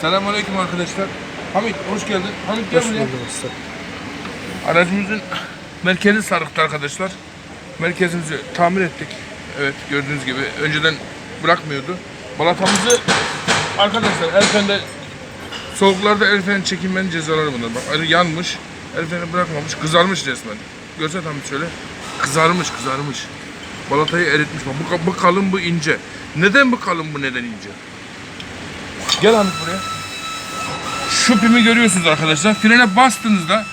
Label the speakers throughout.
Speaker 1: Selamünaleyküm arkadaşlar. Hamit hoş geldin. Hamit gel buraya. Aracımızın merkezi sarıktı arkadaşlar. Merkezimizi tamir ettik. Evet gördüğünüz gibi önceden bırakmıyordu. Balatamızı arkadaşlar el frende soğuklarda el freni çekinmenin cezaları bunlar. Bak arı yanmış. El freni bırakmamış. Kızarmış resmen. Görsen Hamit şöyle. Kızarmış kızarmış. Balatayı eritmiş. Bak, bu, bu kalın bu ince. Neden bu kalın bu neden ince? Gel Hamit buraya. Şu pimi görüyorsunuz arkadaşlar. Frene bastığınızda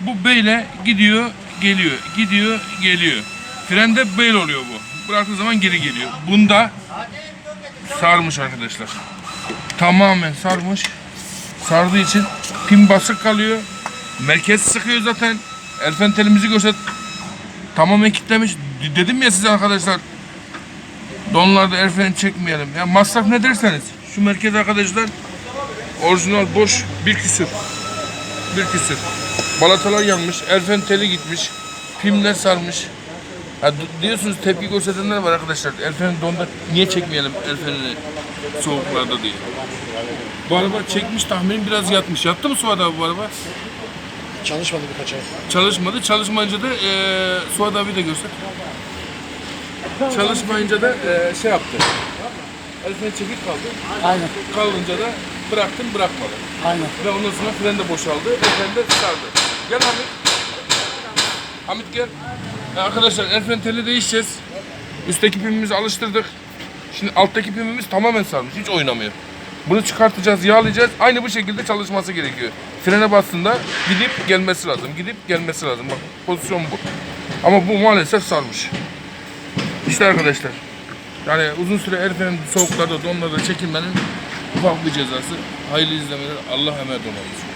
Speaker 1: bu beyle gidiyor, geliyor, gidiyor, geliyor. Frende beyl oluyor bu. Bıraktığı zaman geri geliyor. Bunda sarmış arkadaşlar. Tamamen sarmış. Sardığı için pim basık kalıyor. Merkez sıkıyor zaten. Elfen telimizi görse tamamen kitlemiş. Dedim ya size arkadaşlar. Donlarda el freni çekmeyelim. Ya masraf ne derseniz. Şu merkez arkadaşlar orijinal boş bir küsür. Bir küsür. Balatalar yanmış, elfen teli gitmiş, pimler sarmış. Ha, diyorsunuz tepki gösterenler var arkadaşlar. Elfeni donda niye çekmeyelim elfenini soğuklarda diye. Bu araba çekmiş tahminim biraz yatmış. Yattı mı Suat abi bu araba?
Speaker 2: Çalışmadı birkaç ay.
Speaker 1: Çalışmadı. Çalışmayınca da eee Suat abi de göster. Çalışmayınca da eee, şey yaptı. Elfeni çekik kaldı.
Speaker 2: Aynen.
Speaker 1: Kalınca da bıraktım bırakmadı.
Speaker 2: Aynen.
Speaker 1: Ve ondan sonra fren de boşaldı. El fren de sardı. Gel Hamit. Hamit gel. E, arkadaşlar el fren teli değişeceğiz. Üstteki pimimizi alıştırdık. Şimdi alttaki pimimiz tamamen sarmış. Hiç oynamıyor. Bunu çıkartacağız, yağlayacağız. Aynı bu şekilde çalışması gerekiyor. Frene bastığında gidip gelmesi lazım. Gidip gelmesi lazım. Bak pozisyon bu. Ama bu maalesef sarmış. İşte arkadaşlar. Yani uzun süre el freni soğuklarda, donlarda çekilmenin ufak bir cezası. Hayırlı izlemeler. Allah emanet olun.